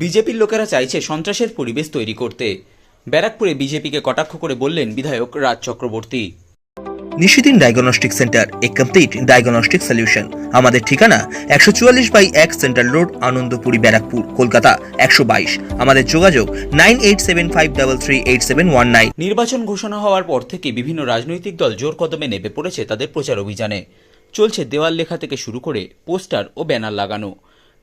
বিজেপির লোকেরা চাইছে সন্ত্রাসের পরিবেশ তৈরি করতে। ব্যারাকপুরে বিজেপিকে কটাক্ষ করে বললেন বিধায়ক রাজ চক্রবর্তী। নিশিদিন ডায়াগনস্টিক সেন্টার এ কমপ্লিট ডায়াগনস্টিক সলিউশন। আমাদের ঠিকানা একশো চুয়াল্লিশ বাই এক সেন্ট্রাল রোড আনন্দপুরি ব্যারাকপুর কলকাতা একশো বাইশ। আমাদের যোগাযোগ nine eight seven five double three eight seven one nine. নির্বাচন ঘোষণা হওয়ার পর থেকে বিভিন্ন রাজনৈতিক দল জোর কদমে নেমে পড়েছে তাদের প্রচার অভিযানে। চলছে দেওয়াল লেখা থেকে শুরু করে পোস্টার ও ব্যানার লাগানো।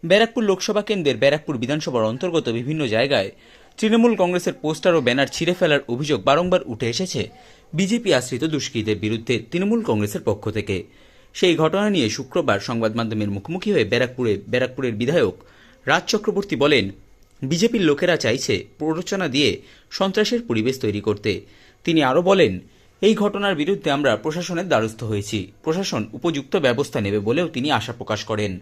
ব্যারাকপুর লোকসভা কেন্দ্রের ব্যারাকপুর বিধানসভার অন্তর্গত বিভিন্ন জায়গায় তৃণমূল কংগ্রেসের পোস্টার ও ব্যানার ছিঁড়ে ফেলার অভিযোগ বারংবার উঠে এসেছে বিজেপি আশ্রিত দুষ্কৃতীদের বিরুদ্ধে তৃণমূল কংগ্রেসের পক্ষ থেকে। সেই ঘটনা নিয়ে শুক্রবার সংবাদ মাধ্যমের মুখোমুখি হয়ে ব্যারাকপুরে, ব্যারাকপুরের বিধায়ক রাজ চক্রবর্তী বলেন, বিজেপির লোকেরা চাইছে প্ররোচনা দিয়ে সন্ত্রাসের পরিবেশ তৈরি করতে। তিনি আরও বলেন, এই ঘটনার বিরুদ্ধে আমরা প্রশাসনের দ্বারস্থ হয়েছি। প্রশাসন উপযুক্ত ব্যবস্থা নেবে বলেও তিনি আশা প্রকাশ করেন।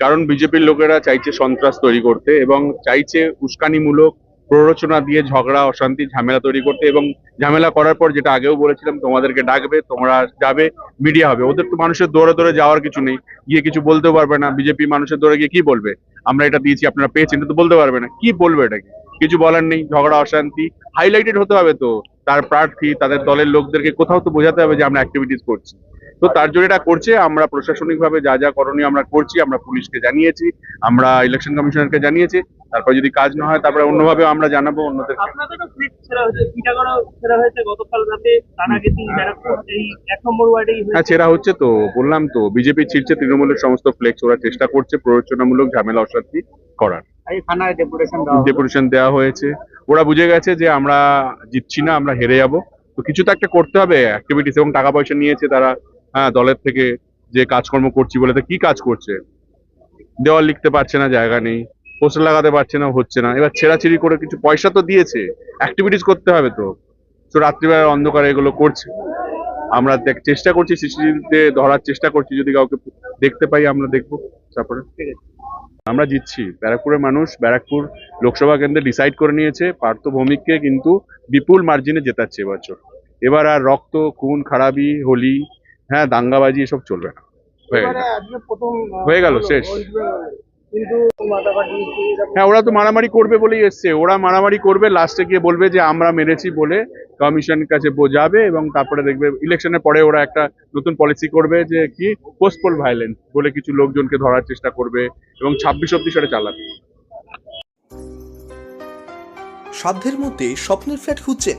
কারণ বিজেপির লোকেরা চাইছে সন্ত্রাস তৈরি করতে এবং চাইছে উস্কানিমূলক প্ররোচনা দিয়ে ঝগড়া, অশান্তি, ঝামেলা তৈরি করতে এবং ঝামেলা করার পর যেটা আগেও বলেছিলাম, তোমাদেরকে ডাকবে, তোমরা যাবে, মিডিয়া হবে। ওদের তো মানুষের দৌড়ে দৌড়ে যাওয়ার কিছু নেই। গিয়ে কিছু বলতেও পারবে না। বিজেপি মানুষের দৌড়ে গিয়ে কি বলবে? আমরা এটা দিয়েছি, আপনারা পেয়েছেন, এটা তো বলতে পারবে না। কি বলবে এটাকে? কিছু বলার নেই, ঝগড়া, অশান্তি। হাইলাইটেড হতে হবে তো। তার প্রার্থী, তাদের দলের লোকদেরকে কোথাও তো বোঝাতে হবে যে আমরা অ্যাক্টিভিটিস করছি। তো তার জন্য এটা করছে আমরা প্রশাসনিকভাবে যা যা করণীয় আমরা করছি আমরা পুলিশকে জানিয়েছি আমরা ইলেকশন কমিশনারকে জানিয়েছি তারপর যদি কাজ না হয় তারপরে অন্যভাবে আমরা জানাব অন্যদের হ্যাঁ। হয়েছে। ছেঁড়া হচ্ছে তো বললাম তো বিজেপি ছিটছে তৃণমূলের সমস্ত ফ্লেক্স ওরা চেষ্টা করছে প্ররোচনামূলক ঝামেলা অশান্তি করার। থানায় ডেপুটেশন দেওয়া ডেপুটেশন দেওয়া হয়েছে। ওরা বুঝে গেছে যে আমরা জিতছি না আমরা হেরে যাব। তো কিছু তো একটা করতে হবে অ্যাক্টিভিটিস এবং টাকা পয়সা নিয়েছে তারা। হ্যাঁ দলের থেকে যে কাজকর্ম করছি বলে তো কি কাজ করছে? দেওয়াল লিখতে পারছে না, জায়গা নেই, পোস্টার লাগাতে পারছে না, হচ্ছে না। এবার ছেঁড়াছিড়ি করে কিছু পয়সা তো দিয়েছে অ্যাক্টিভিটিস করতে হবে তো। তো রাত্রিবেলার অন্ধকারে এগুলো করছে। আমরা দেখ- চেষ্টা করছি, সিসিটিভিতে ধরার চেষ্টা করছি, যদি কাউকে দেখতে পাই, আমরা দেখব, তারপরে। আমরা জিতছি। ব্যারাকপুরের মানুষ, ব্যারাকপুর লোকসভা কেন্দ্রে ডিসাইড করে নিয়েছে, পার্থ ভৌমিককে কিন্তু বিপুল মার্জিনে জেতাচ্ছে এবছর এবার আর রক্ত, খুন, খারাপি, হোলি হ্যাঁ দাঙ্গাবাজি এসব চলবে না। হয়ে হয়ে গেল, শেষ। হ্যাঁ ওরা তো মারামারি করবে বলেই এসছে। ওরা মারামারি করবে লাস্টে গিয়ে বলবে যে আমরা মেরেছি বলে কমিশনের কাছে বোঝাবে এবং তারপরে দেখবে ইলেকশনের পরে ওরা একটা নতুন পলিসি করবে যে কি? পোস্টপোল ভায়োলেন্স বলে কিছু লোকজনকে ধরার চেষ্টা করবে এবং ছাব্বিশ অব্দি সেটা চালাবে। সাধ্যের মধ্যে স্বপ্নের ফ্ল্যাট খুঁজছেন